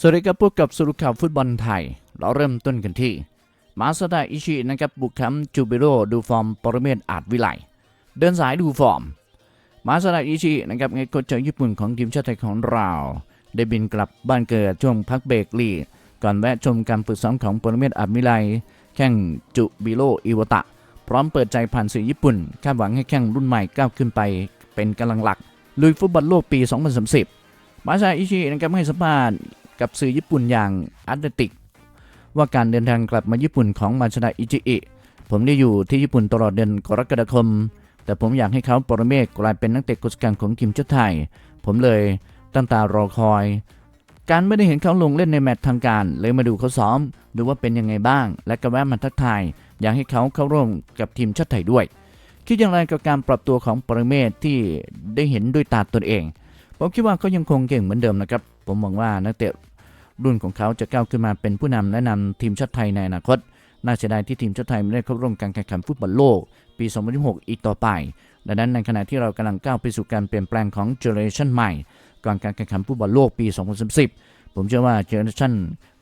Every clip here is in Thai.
สวัสดีครับพบกับสรุปข่าวฟุตบอลไทย เราเริ่มต้นกันที่ มาสดาอิชินะครับบุกแคมป์จูบิโรดูฟอร์มปรเมศอาจวิไลเดินสายดูฟอร์ม มาสดาอิชินะครับไงโค้ชจาญี่ปุ่นของทีมชาติไทยของเรา ได้บินกลับบ้านเกิดช่วงพักเบรกลีกก่อนแวะชมการฝึกซ้อมของปรเมศอาจวิไลแข่งจูบิโรอิวตะ พร้อมเปิดใจผ่านสื่อญี่ปุ่นคาดหวังให้แข่งรุ่นใหม่ก้าวขึ้นไป เป็นกำลังหลักลุยฟุตบอลโลกปี 2030 มาซาอิชินะครับให้สัมภาษณ์ กับสื่อญี่ปุ่นอย่างอัตเลติก ว่าการเดินทางกลับมาญี่ปุ่นของมาชดาอิจิอิผมได้อยู่ที่ญี่ปุ่นตลอดเดือนกรกฎาคม แต่ผมอยากให้เขาปรเมศกลายเป็นนักเตะกุศการของทีมชาติไทย ผมเลยตั้งตารอคอย การไม่ได้เห็นเขาลงเล่นในแมตช์ทางการ เลยมาดูเขาซ้อม ดูว่าเป็นยังไงบ้าง และก็แวะมาทักทาย อยากให้เขาเข้าร่วมกับทีมชาติไทยด้วย คิดอย่างไรกับการปรับตัวของปรเมศที่ได้เห็นด้วยตาตนเอง ผมคิดว่าเขายังคงเก่งเหมือนเดิมนะครับ ผมหวังว่านักเตะ รุ่นของเขาจะก้าวขึ้นมาเป็นผู้นำและนำทีมชาติไทยในอนาคต น่าเสียดายที่ทีมชาติไทยไม่ได้เข้าร่วมการแข่งขันฟุตบอลโลก ปี 2026อีกต่อไป ดังนั้นในขณะที่เรากำลังก้าวไปสู่การเปลี่ยนแปลงของเจเนอเรชันใหม่ ก่อนการแข่งขันฟุตบอลโลกปี 2030ผมเชื่อว่าเจเนอเรชัน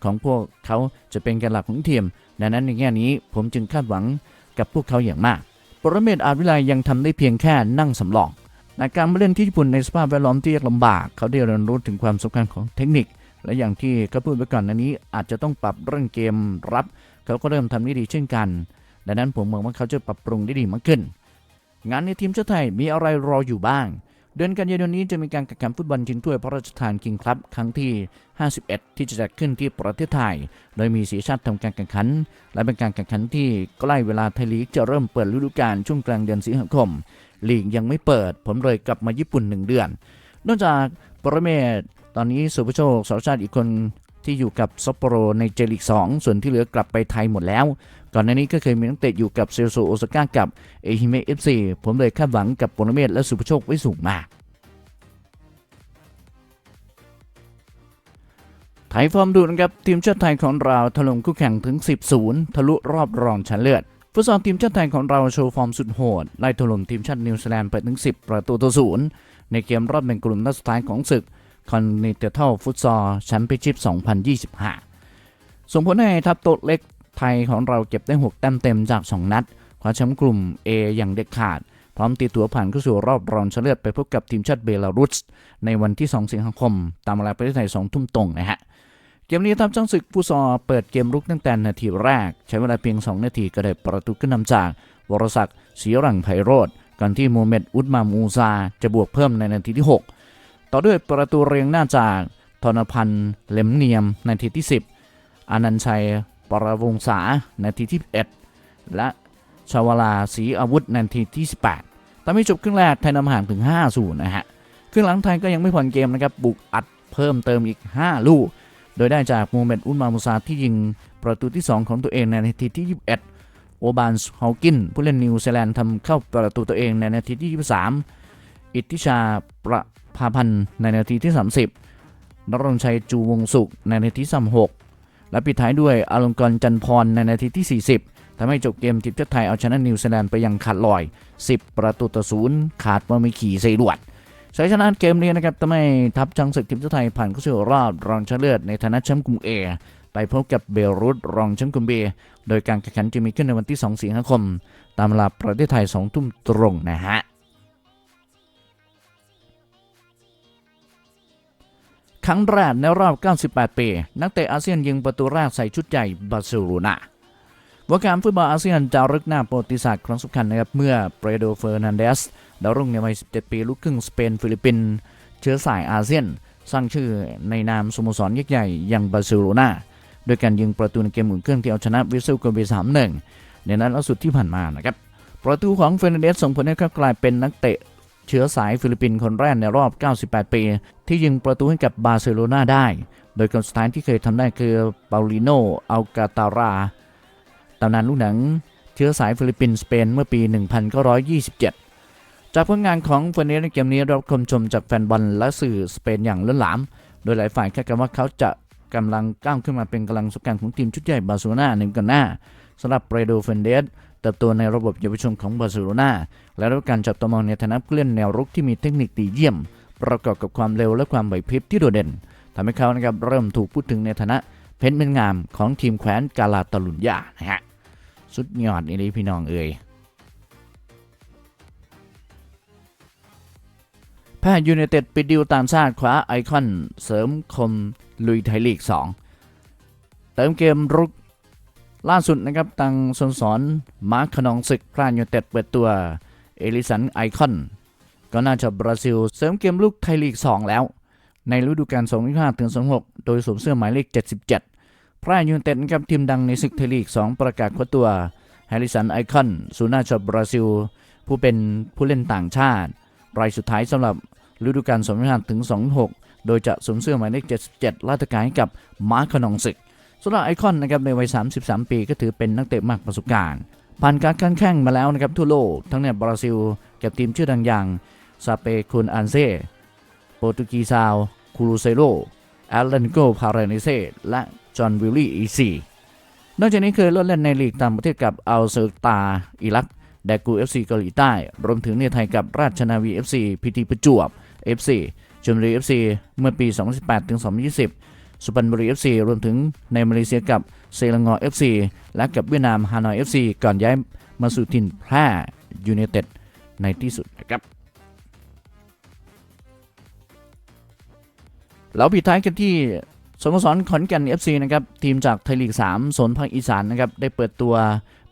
ของพวกเขาจะเป็นแกนหลักของทีม ดังนั้นในแง่นี้ผมจึงคาดหวังกับพวกเขาอย่างมาก ปรเมศอาจวิไลยังทำได้เพียงแค่นั่งสำรองในการมาเล่นที่ญี่ปุ่นในสภาพแวดล้อมที่ยากลำบาก เขาได้เรียนรู้ถึงความสำคัญของเทคนิค และอย่างที่เขาพูดไปก่อนนนี้อาจจะต้องปรับเรื่องเกมรับ เขาก็เริ่มทำได้ดีเช่นกัน ดังนั้นผมมองว่าเขาจะปรับปรุงได้ดีมากขึ้น งานในทีมชาติไทยมีอะไรรออยู่บ้าง เดือนกันยายนนี้จะมีการแข่งขันฟุตบอลชิงถ้วยพระราชทานคิงส์คลับครั้งที่ 51 ที่จะจัดขึ้นที่ประเทศไทย โดยมีสีชาติทำการแข่งขัน และเป็นการแข่งขันที่ใกล้เวลาไทยลีกจะเริ่มเปิดฤดูกาลช่วงกลางเดือนสิงหาคมลีกยังไม่เปิด ผมเลยกลับมาญี่ปุ่น1เดือน นอกจากปรเมศ ตอนนี้สุภโชคสารชาติอีกคนที่อยู่กับซัปโปโรในเจลีก2 ส่วนที่เหลือกลับไปไทยหมดแล้ว ก่อนหน้านี้ก็เคยมีนักเตะอยู่กับเซลโซโอซาก้ากับเอฮิเมะเอฟซีผมเลยคาดหวังกับปรเมศและสุภโชคไว้สูงมากไทยฟอร์มดูนะครับ ทีมชาติไทยของเราถล่มคู่แข่งถึง 10 0 ทะลุรอบรองชนะเลิศฟุตซอลทีมชาติไทยของเราโชว์ฟอร์มสุดโหดไล่ถล่มทีมชาตินิวซีแลนด์ไปถึง 10 ประตูต่อศูนย์ในเกมรอบแบ่งกลุ่มนัดสุดท้ายของศึก คอนเนเตอร์ฟุตซอลแชมเปี้ยนชิพ 2025 ส่งผลให้ทัพโต๊ะเล็กไทยของเราเก็บได้ 6 แต้มเต็มจาก 2 นัดคว้าแชมป์กลุ่ม A อย่างเด็ดขาด พร้อมตีตัวผ่านเข้าสู่รอบรองชนะเลิศไปพบกับทีมชาติเบลารุส ในวันที่ 2 สิงหาคม ตามเวลาประเทศไทย 2 ทุ่มตรงนะฮะเกมนี้ทัพจ้างศึกฟุตซอลเปิดเกมรุกตั้งแต่นาทีแรก ใช้เวลาเพียง 2 นาทีก็ได้ประตูขึ้นนำจาก วรศักดิ์ศรีรังไพโรธก่อนที่โมเมดอุดมามูซาจะบวกเพิ่มในนาทีที่ 6 ต่อด้วยประตูเรียงหน้าจากธนพันธ์เหล็มเนียมนาทีที่ 10อานันชัย ปรวงศานาทีที่ 11 และชาวลาศรีอาวุธนาทีที่ 18ทำให้จบครึ่งแรกไทยนำห่างถึง 5-0 นะฮะ ครึ่งหลังไทยก็ยังไม่ผ่อนเกมนะครับ บุกอัดเพิ่มเติมอีก 5 ลูก โดยได้จากโมเมดอุนมามุซาที่ยิงประตูที่ 2 ของตัวเองในนาทีที่ 21 โอบานส์ฮาวกิน ผู้เล่นนิวซีแลนด์ทำเข้าประตูตัวเองในนาทีที่ 23 อิทธิชาประ ภาพันธ์ในนาทีที่ 30นรงชัยจูวงสุขในนาทีที่36และปิดท้ายด้วยอลงกรจันทรในนาทีที่ 40ทำให้จบเกมทีมชาติไทยเอาชนะนิวซีแลนด์ไปอยังขาดลอย 10 ประตูต่อศูนย์ขาดมาไม่ขี่เซดวดชัยชนะเกมนี้นะครับทำให้ทัพจังศึกทีมชาติไทยผ่านเข้าสู่รอบรองชนะเลิศในฐานะแชมป์กลุ่มเอไปพบกับเบรุตรองแชมป์กลุ่มเบโดยการแข่งขันจะมีขึ้นในวันที่ 2 สิงหาคม ตามเวลาประเทศไทย 2 ทุ่มตรงนะฮะ ครั้งแรกในรอบ 98 ปี นักเตะอาเซียนยิงประตูแรกใส่ชุดใหญ่บาร์เซโลนาวงการฟุตบอลอาเซียนจะรึกหน้าประวัติศาสตร์ครั้งสำคัญนะครับเมื่อเปโดเฟอร์นันเดสดาวรุ่งในวัย 17 ปีลูกครึ่งสเปนฟิลิปปินส์เชื้อสายอาเซียน สร้างชื่อในนามสโมสรยักษ์ใหญ่อย่างบาร์เซโลนาโดยการยิงประตูในเกมอุ่นเครื่องที่เอาชนะวิสเซลโกเบสามหนึ่งในนัดล่าสุดที่ผ่านมานะครับประตูของเฟรนันเดสส่งผลให้เขากลายเป็นนักเตะ เชื้อสายฟิลิปปินส์คนแรกในรอบ 98 ปี ที่ยิงประตูให้กับบาร์เซโลนาได้ โดยคนสุดท้ายที่เคยทำได้คือเปาลิโนอัลกาตาราตำนานลูกหนังเชื้อสายฟิลิปปินส์สเปนเมื่อปี 1927 จากผลงานของเฟรนันสในเกมนี้รับคำชมจากแฟนบอลและสื่อสเปนอย่างล้นหลาม โดยหลายฝ่ายคาดการณ์ว่าเขาจะ กำลังก้าวขึ้นมาเป็นกำลังสำคัญของทีมชุดใหญ่บาร์เซโลนาในกันหน้าสำหรับเปโดเฟนเดสเติบโตในระบบเยาวชนของบาร์เซโลนาและด้รับการจับตามองในฐานะผู้เล่นแนวรุกที่มีเทคนิคดีเยี่ยม ประกอบกับความเร็วและความไหวพริบที่โดดเด่นทำให้เขานะครับเริ่มถูกพูดถึงในฐานะเพชรเป็นงามของทีมแคว้นกาลาตาลุญญานะฮะสุดยอดนี่พี่น้องเอ่ยแพทย์ยูไนเต็ดปิดดิวตามชาติคว้าไอคอนเสริมคม ลุยไทยลีก 2 เติมเกมรุกล่าสุดนะครับตังสนสอนมาร์คขนองศึกพลาดยูเต็ดเปิดตัวเอลิสันไอคอนก็น่าจะบราซิลเสริมเกมลุกไทยลีก 2 แล้ว ในฤดูกาล2025ถึง26 โดยสวมเสื้อหมายเลข 77 พลาดยูเต็ดนะครับทีมดังในศึกไทยลีก 2 ประกาศคว้าตัวแฮริสันไอคอนศูนย์หน้าชาบราซิล ผู้เป็นผู้เล่นต่างชาติ รายสุดท้ายสำหรับฤดูกาล2025ถึง26 โดยจะสวมเสื้อหมายเลข 77ลาดการให้กับมาร์คขนองศึกสำหรับไอคอนนะครับในวัย 33 ปีก็ถือเป็นนักเตะมากประสบการณ์ผ่านการคันแข่งมาแล้วนะครับทั่วโลก ทั้งในบราซิลกับทีมชื่อดังอย่างซาเปคุนอันเซ่โปรตุกีซาวคูรูเซโรแอลเลนโกพาราเนเซและจอห์นวิลลี่อีซีนอกจากนี้เคยเล่นในลีกต่างประเทศกับอัลเซอร์ตาอิรักแดกูเอฟซีเกาหลีใต้ รวมถึงในไทยกับราชนาวีเอฟซีพีทีประจวบเอฟซี ชลบุรีเอฟซีเมื่อปี 2018ถึง2020 สุพรรณบุรี FC รวมถึงในมาเลเซียกับเซลังอ FC และกับเวียดนามฮานอย FC ก่อนย้ายมาสู่ถิ่นแพร่ยูไนเต็ดในที่สุดนะครับเราปิดท้ายกันที่สโมสรขอนแก่น FC นะครับทีมจากไทยลีก 3 โซนภาคอีสานนะครับได้เปิดตัว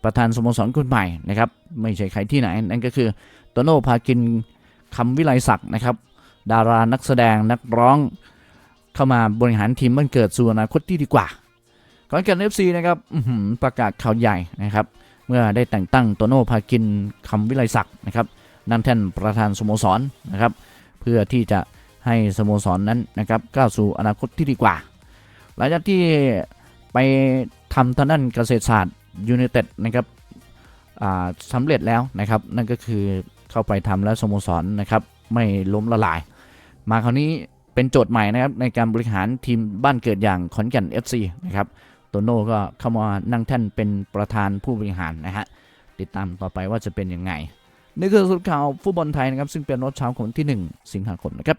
ประธานสโมสรคนใหม่นะครับไม่ใช่ใครที่ไหนนั่นก็คือโตโน่พากินคำวิไลศักดิ์นะครับ ดารานักแสดงนักร้อง เข้ามาบริหารทีมบ้านเกิดสู่อนาคตที่ดีกว่าขอนแก่นเอฟซีนะครับประกาศข่าวใหญ่นะครับ เมื่อได้แต่งตั้งโตโน่พากินคำวิไลศักดิ์นะครับนั่นแท่นประธานสโมสรนะครับ เพื่อที่จะให้สโมสรนนั้นนะครับก้าวสู่อนาคตที่ดีกว่า หลังจากที่ไปทำทางด้านเกษตรศาสตร์ยูไนเต็ดนะครับอ่าสำเร็จแล้วนะครับ นั่นก็คือเข้าไปทำแล้วสโมสรนะครับ ไม่ล้มละลาย มาคราวนี้เป็นโจทย์ใหม่นะครับในการบริหารทีมบ้านเกิดอย่างขอนแก่น FC นะครับโตโน่ก็เข้ามานั่งแท่นเป็นประธานผู้บริหารนะฮะติดตามต่อไปว่าจะเป็นยังไงนี่คือสุดข่าวฟุตบอลไทยนะครับซึ่งเป็นรอบเช้าของวันที่ 1 สิงหาคมนะครับ